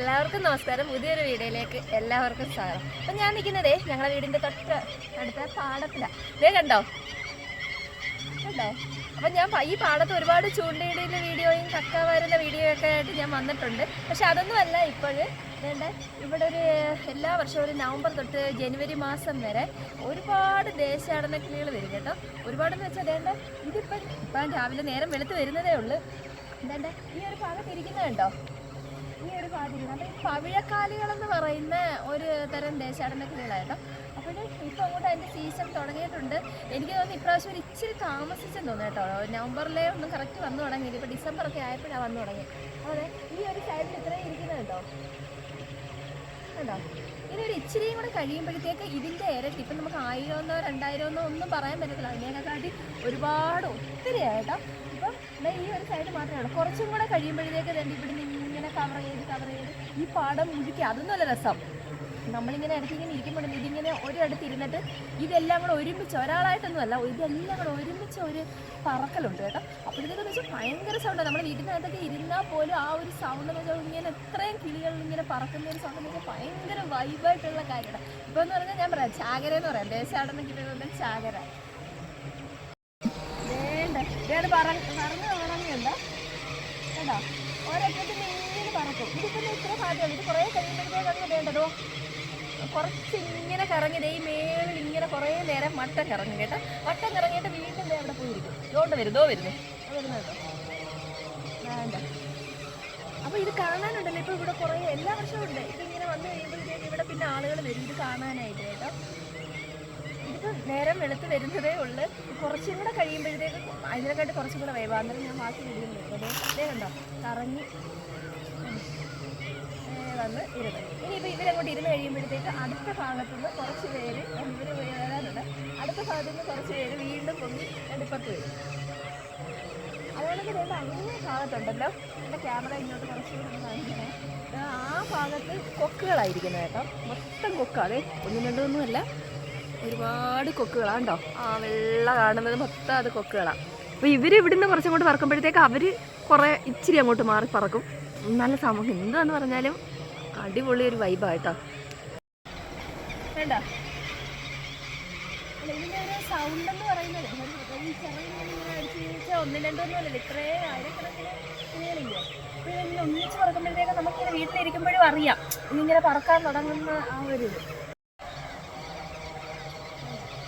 എല്ലാവർക്കും നമസ്കാരം. പുതിയൊരു വീഡിയോയിലേക്ക് എല്ലാവർക്കും സ്വാഗതം. അപ്പം ഞാൻ നിൽക്കുന്നതേ ഞങ്ങളുടെ വീടിന്റെ തൊട്ട് അടുത്ത പാടത്തിലാണ് ഇതേ കണ്ടോ? കണ്ടോ? അപ്പം ഞാൻ ഈ പാടത്ത് ഒരുപാട് ചൂണ്ടയിടയിലെ വീഡിയോയും കക്ക വരുന്ന വീഡിയോ ഒക്കെ ആയിട്ട് ഞാൻ വന്നിട്ടുണ്ട്. പക്ഷെ അതൊന്നുമല്ല ഇപ്പോൾ വേണ്ട ഇവിടെ ഒരു എല്ലാ വർഷവും ഒരു നവംബർ തൊട്ട് ജനുവരി മാസം വരെ ഒരുപാട് ദേശാടന കിളികൾ വരും കേട്ടോ. ഒരുപാടെന്ന് വെച്ചാൽ വേണ്ട ഇതിപ്പം ഇപ്പം രാവിലെ നേരം വെളുത്ത് വരുന്നതേ ഉള്ളൂ. എന്താ ഈ ഒരു ഭാഗത്ത് ഇരിക്കുന്നത് കണ്ടോ? ഈ ഒരു അപ്പം ഈ പറയുന്ന ഒരു തരം ദേശാടന കിളികളായിട്ടോ അപ്പോൾ ഇപ്പോൾ അങ്ങോട്ട് അതിന്റെ സീസൺ തുടങ്ങിയിട്ടുണ്ട്. എനിക്ക് തോന്നുന്നു ഇപ്രാവശ്യം ഒരു ഇച്ചിരി താമസിച്ചെന്ന് തോന്നുന്നു നവംബറിലെ ഒന്നും കറക്റ്റ് വന്നു തുടങ്ങിയില്ല ഇപ്പോൾ ഡിസംബറൊക്കെ ആയപ്പോഴാണ് വന്നു തുടങ്ങി. അതെ ഈ ഒരു സൈഡിൽ ഇത്രയും ഇരിക്കുന്നത് കേട്ടോ കണ്ടോ? ഇതൊരു ഇച്ചിരിയും കൂടെ കഴിയുമ്പോഴത്തേക്ക് ഇതിന്റെ ഇരട്ടി ഇപ്പം നമുക്ക് ആയിരമെന്നോ രണ്ടായിരമെന്നോ ഒന്നും പറയാൻ പറ്റത്തില്ല. അതിനേക്കാട്ടി ഒരുപാട് ഒത്തിരി ആയിട്ടോ ഈ ഒരു സൈഡ് മാത്രമാണ് കുറച്ചും കൂടെ കഴിയുമ്പോഴത്തേക്ക് തന്നെ ഇവിടുന്ന് ഇങ്ങനെ കവർ ചെയ്ത് കവർ ചെയ്ത് ഈ പാടം മുഴുക്കി. നല്ല രസം. നമ്മളിങ്ങനെ ഇടയ്ക്ക് ഇങ്ങനെ ഇരിക്കുമ്പോഴും ഇതിങ്ങനെ ഒരിടത്ത് ഇരുന്നിട്ട് ഇതെല്ലാം കൂടെ ഒരുമിച്ച് ഒരാളായിട്ടൊന്നുമല്ല ഇതെല്ലാം കൂടെ ഒരുമിച്ച് ഒരു പറക്കലുണ്ട് കേട്ടോ. അപ്പോഴത്തേക്കെന്ന് വെച്ചാൽ ഭയങ്കര സൗണ്ടാണ് നമ്മുടെ വീട്ടിനകത്തൊക്കെ ഇരുന്നാൽ പോലും ആ ഒരു സൗണ്ട് എന്ന് വെച്ചാൽ ഇങ്ങനെ എത്രയും കിളികൾ ഇങ്ങനെ പറക്കുന്ന ഒരു സൗണ്ട് എന്ന് വെച്ചാൽ ഭയങ്കര വൈബായിട്ടുള്ള കാര്യമാണ്. ഇപ്പോൾ എന്ന് പറഞ്ഞാൽ ഞാൻ പറയാം ചാകര എന്ന് പറയാം. ദേശാടനം കിട്ടുന്നത് ചാകര. വേണ്ട പറന്ന് പറന്ന് ഉണങ്ങിയുണ്ടോ കേട്ടോ? ഒരൊറ്റത്തിൽ ഇങ്ങനെ പറക്കും. ഇതിപ്പോൾ ഇത്ര ഭാഗ്യമുള്ളൂ. ഇത് കുറേ കഴിയുമ്പോഴത്തേക്ക് അങ്ങ് വേണ്ടതോ കുറച്ച് ഇങ്ങനെ കറങ്ങി ദേ ഈ മേളിൽ ഇങ്ങനെ കുറേ നേരം വട്ടം കറങ്ങും കേട്ടോ. വട്ടം കറങ്ങിയിട്ട് വീണ്ടും അവിടെ പോയിരിക്കും. ഇതുകൊണ്ട് വരും വരുന്നേ. വരുന്നു അത് വരുന്നുണ്ടോ വേണ്ട. അപ്പോൾ ഇത് കാണാനുണ്ടല്ലോ. ഇപ്പോൾ ഇവിടെ കുറേ എല്ലാ വർഷവും ഉണ്ട്. ഇതിങ്ങനെ വന്നു കഴിയുമ്പോഴത്തേക്ക് ഇവിടെ പിന്നെ ആളുകൾ വരും. ഇത് കാണാനായിട്ട് കേട്ടോ. ഇതിപ്പോൾ നേരം വെളുത്ത് വരുന്നതേ ഉള്ളു. കുറച്ചും കൂടെ കഴിയുമ്പോഴത്തേക്ക് അതിനെക്കാട്ട് കുറച്ചും കൂടെ വൈബ് അന്നേരം ഞാൻ ബാക്കി വിടുന്നു അതേ കണ്ടോ? കറങ്ങി. വന്ന് ഇരുന്ന്. ഇനിയിപ്പോൾ ഇവരങ്ങോട്ട് ഇരുന്ന് കഴിയുമ്പോഴത്തേക്ക് അടുത്ത ഭാഗത്തുനിന്ന് കുറച്ച് പേര് ഇവർ വരാനുണ്ട് അടുത്ത ഭാഗത്തു നിന്ന് കുറച്ച് പേര് വീണ്ടും പൊങ്ങി എടുപ്പത്ത് വരും. അതുകൊണ്ടൊക്കെ വേണ്ട അങ്ങേ ഭാഗത്തുണ്ടല്ലോ. എന്റെ ക്യാമറ ഇങ്ങോട്ട് കുറച്ച് കാണിക്കണേ. ആ ഭാഗത്ത് കൊക്കുകളായിരിക്കുന്നത് കേട്ടോ. മൊത്തം കൊക്കാതെ ഒന്നും രണ്ടൊന്നുമല്ല ഒരുപാട് കൊക്കുകളാണ്ടോ ആ വെള്ള കാണുന്നത് മൊത്തം അത് കൊക്കുകളാണ് അപ്പോൾ ഇവർ ഇവിടുന്ന് കുറച്ചങ്ങോട്ട് പറക്കുമ്പോഴത്തേക്ക് അവർ കുറേ ഇച്ചിരി അങ്ങോട്ട് മാറി പറക്കും. നല്ല സമയം എന്താന്ന് പറഞ്ഞാലും അടിപൊളി ഒരു വൈബായിട്ടോ വേണ്ട. ഒരു സൗണ്ട് എന്ന് പറയുന്നത് ഈ ചെറിയ ഇങ്ങനെ അടിച്ച് ചോദിച്ചാൽ ഒന്നും രണ്ടൊന്നും അല്ലല്ലോ. ഇത്രയും ആയിരക്കണക്കിന് അപ്പോൾ ഇതിങ്ങനെ ഒന്നിച്ച് പറക്കുമ്പോഴത്തേക്ക് നമുക്കിങ്ങനെ വീട്ടിലിരിക്കുമ്പോഴും അറിയാം. ഇങ്ങനെ പറക്കാൻ തുടങ്ങുന്ന ആ ഒരു ഇത്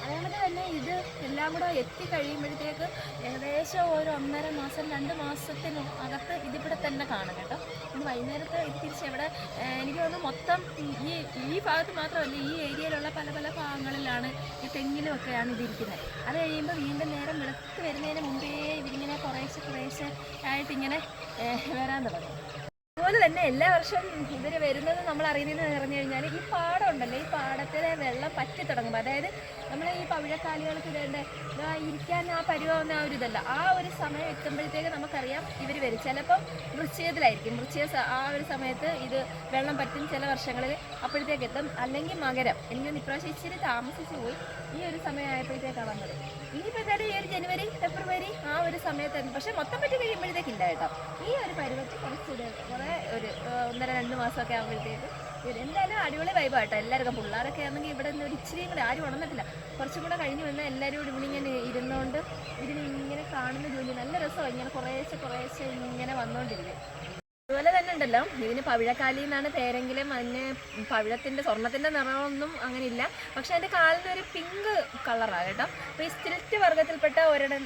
അതുകൊണ്ട് തന്നെ ഇത് എല്ലാം കൂടെ എത്തി കഴിയുമ്പോഴത്തേക്ക് ഏകദേശം ഒരു ഒന്നര മാസം രണ്ട് മാസത്തിന് അകത്ത് ഇതിവിടെ തന്നെ കാണും കേട്ടോ. ഇന്ന് വൈകുന്നേരത്ത് ഇത് തിരിച്ച് ഇവിടെ എനിക്ക് തോന്നുന്നു മൊത്തം ഈ ഈ ഭാഗത്ത് മാത്രമല്ല ഈ ഏരിയയിലുള്ള പല പല ഭാഗങ്ങളിലാണ് ഈ തെങ്ങിലും ഒക്കെയാണ് ഇതിരിക്കുന്നത്. അത് കഴിയുമ്പോൾ വീണ്ടും നേരം വെളുത്ത് വരുന്നതിന് മുമ്പേ ഇവരിങ്ങനെ കുറേശ്ശെ കുറേശ്ശെ ആയിട്ടിങ്ങനെ വരാൻ തുടങ്ങും. അതുപോലെ തന്നെ എല്ലാ വർഷവും ഇവർ വരുന്നത് നമ്മൾ അറിയുന്നതെന്ന് പറഞ്ഞു കഴിഞ്ഞാൽ ഈ പാടം ഉണ്ടല്ലോ ഈ പാടത്തിലെ വെള്ളം പറ്റി അതായത് നമ്മൾ ഈ പവിഴക്കാലികൾക്ക് ഇടേണ്ട ഇരിക്കാൻ ആ പരുവാവുന്ന ആ ഒരു ഇതല്ല. ആ ഒരു സമയം എത്തുമ്പോഴത്തേക്ക് നമുക്കറിയാം ഇവർ വരും. ചിലപ്പം വൃശ്ചികത്തിലായിരിക്കും വൃശ്ചിക ആ ഒരു സമയത്ത് ഇത് വെള്ളം പറ്റും ചില വർഷങ്ങളിൽ അപ്പോഴത്തേക്ക് എത്തും അല്ലെങ്കിൽ മകരം. എനിക്ക് തോന്നുന്നു ഇപ്രാവശ്യം ഇച്ചിരി താമസിച്ച് പോയി. ഈ ഒരു സമയമായപ്പോഴത്തേക്കാണ് വന്നത്. ഈ ഒരു ജനുവരി ഫെബ്രുവരി ആ ഒരു സമയത്തായിരുന്നു. പക്ഷെ മൊത്തം പറ്റി കഴിയുമ്പോഴത്തേക്കില്ല കേട്ടോ ഈ ഒരു പരുവത്തിൽ കുറച്ചുകൂടെ കുറേ ഒരു ഒന്നര രണ്ട് മാസമൊക്കെ ആകുമ്പോഴത്തേക്ക് എന്തായാലും അടിപൊളി വൈബാട്ടോ എല്ലാവർക്കും പിള്ളേരൊക്കെ ആണെങ്കിൽ ഇവിടെ നിന്ന് ഒരു ഇച്ചിരിയും കൂടെ ആരും ഉണർന്നിട്ടില്ല. കുറച്ചും കൂടെ കഴിഞ്ഞ് വന്നാൽ എല്ലാവരും ഇവിടെ ഇങ്ങനെ ഇരുന്നുകൊണ്ട് ഇതിന് ഇങ്ങനെ കാണുന്ന ജോലി നല്ല രസമാണ് ഇങ്ങനെ കുറേശ്ശെ കുറേശ്ശെ ഇങ്ങനെ വന്നുകൊണ്ടിരിക്കും ഉണ്ടല്ലോ. ഇതിന് പവിഴക്കാലി എന്നാണ് പേരെങ്കിലും അതിന് പവിഴത്തിന്റെ സ്വർണത്തിന്റെ നിറമൊന്നും അങ്ങനെ ഇല്ല പക്ഷെ അതിന്റെ കാലിന് ഒരു പിങ്ക് കളറാണ് കേട്ടോ. അപ്പോൾ ഈ സ്റ്റിൽറ്റ് വർഗത്തിൽപ്പെട്ട ഒരിടം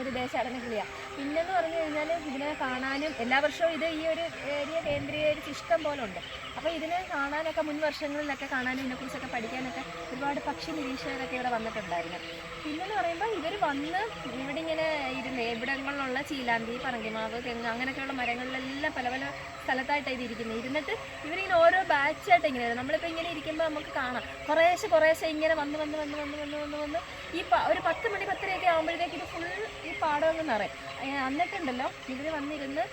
ഒരു ദേശാടന കിളിയാണ് പിന്നെന്ന് പറഞ്ഞു കഴിഞ്ഞാൽ ഇതിനെ കാണാനും എല്ലാ വർഷവും ഇത് ഈ ഒരു ഏരിയ കേന്ദ്രീകരിച്ച് ഇഷ്ടം പോലെ ഉണ്ട്. അപ്പോൾ ഇതിനെ കാണാനൊക്കെ മുൻ വർഷങ്ങളിലൊക്കെ കാണാനും ഇതിനെക്കുറിച്ചൊക്കെ പഠിക്കാനൊക്കെ ഒരുപാട് പക്ഷി നിരീക്ഷകരൊക്കെ ഇവിടെ വന്നിട്ടുണ്ടായിരുന്നു. പിന്നെന്ന് പറയുമ്പോൾ ഇവർ വന്ന് ഇവിടെ ഇങ്ങനെ ഇരുന്ന് ഇവിടങ്ങളിലുള്ള ചീലാന്തി പറങ്കിമാവ് തെങ്ങ് അങ്ങനെയൊക്കെയുള്ള മരങ്ങളിലെല്ലാം പല പല സ്ഥലത്തായിട്ടാണ് ഇത് ഇരിക്കുന്നത്. ഇരുന്നിട്ട് ഇവരിങ്ങനെ ഓരോ ബാച്ചായിട്ട് ഇങ്ങനെ വരും. നമ്മളിപ്പോൾ ഇങ്ങനെ ഇരിക്കുമ്പോൾ നമുക്ക് കാണാം. കുറേശ്ശെ കുറേശ്ശെ ഇങ്ങനെ വന്ന് വന്ന് വന്ന് വന്ന് വന്ന് വന്ന് വന്ന് ഈ ഒരു പത്ത് മണി പത്തരയൊക്കെ ആകുമ്പോഴത്തേക്ക് ഇത് ഫുൾ ഈ പാടം അങ്ങ് നിറയും. എന്നിട്ടുണ്ടല്ലോ ഇവർ വന്നിരുന്ന്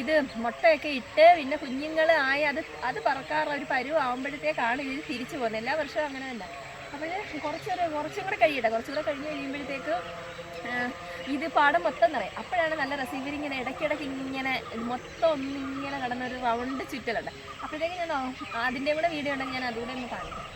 ഇത് മുട്ടയൊക്കെ ഇട്ട് പിന്നെ കുഞ്ഞുങ്ങൾ ആയി അത് അത് പറക്കാറുള്ള ഒരു പരുവാകുമ്പോഴത്തേക്കാണ് ഇത് തിരിച്ചു പോകുന്നത്. എല്ലാ വർഷവും അങ്ങനെ തന്നെ. അപ്പോൾ കുറച്ചൊരു കുറച്ചും കൂടെ കഴിയട്ടെ കുറച്ചും കൂടെ കഴിഞ്ഞ് കഴിയുമ്പോഴത്തേക്ക് ഇത് പാടം മൊത്തം നിറയും. അപ്പോഴാണ് നല്ല റെസീവർ ഇങ്ങനെ ഇടയ്ക്കിടയ്ക്ക് ഇങ്ങനെ മൊത്തം ഒന്നിങ്ങനെ കടന്നൊരു റൗണ്ട് ചുറ്റലുണ്ട്. അപ്പോഴത്തേക്ക് ഞാൻ അതിന്റെ കൂടെ വീഡിയോ ഉണ്ടെങ്കിൽ ഞാൻ അതുകൂടെ ഒന്ന് കാണിക്കാം.